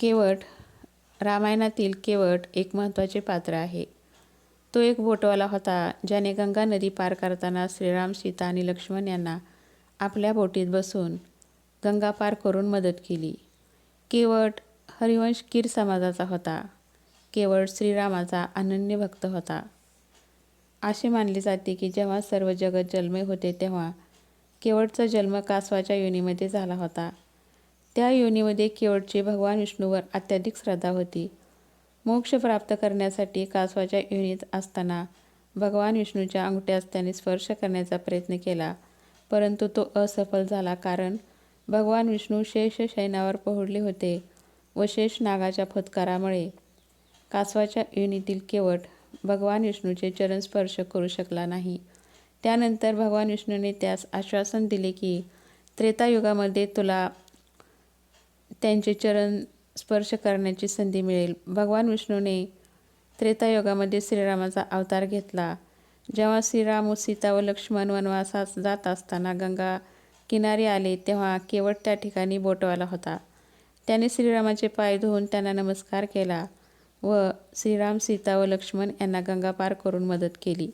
केवट रामायणातील केवट एक महत्त्वाचे पात्र आहे. तो एक बोटवाला होता ज्याने गंगा नदी पार करताना श्रीराम सीता आणि लक्ष्मण यांना आपल्या बोटीत बसून गंगा पार करून मदत केली. केवट हरिवंश कीर समाजाचा होता. केवट श्रीरामाचा अनन्य भक्त होता. असे मानले जाते की जेव्हा सर्व जगत जन्मय होते तेव्हा केवटचा जन्म कासवाच्या योनीमध्ये झाला होता. त्या योनीमध्ये केवटची भगवान विष्णूवर अत्याधिक श्रद्धा होती. मोक्ष प्राप्त करण्यासाठी कासवाच्या योनीत असताना भगवान विष्णूच्या अंगठ्यास त्याने स्पर्श करण्याचा प्रयत्न केला परंतु तो असफल झाला कारण भगवान विष्णू शेष शयनावर पोहोडले होते व शेष नागाच्या फुतकारामुळे कासवाच्या योनीतील केवट भगवान विष्णूचे चरण स्पर्श करू शकला नाही. त्यानंतर भगवान विष्णूने त्यास आश्वासन दिले की त्रेतायुगामध्ये तुला त्यांचे चरण स्पर्श करण्याची संधी मिळेल. भगवान विष्णूने त्रेतायुगामध्ये श्रीरामाचा अवतार घेतला. जेव्हा श्रीराम व सीता व लक्ष्मण वनवासास जात असताना गंगा किनारी आले तेव्हा केवळ त्या ठिकाणी बोटवाला होता. त्याने श्रीरामाचे पाय धुवून त्यांना नमस्कार केला व श्रीराम सीता व लक्ष्मण यांना गंगा पार करून मदत केली.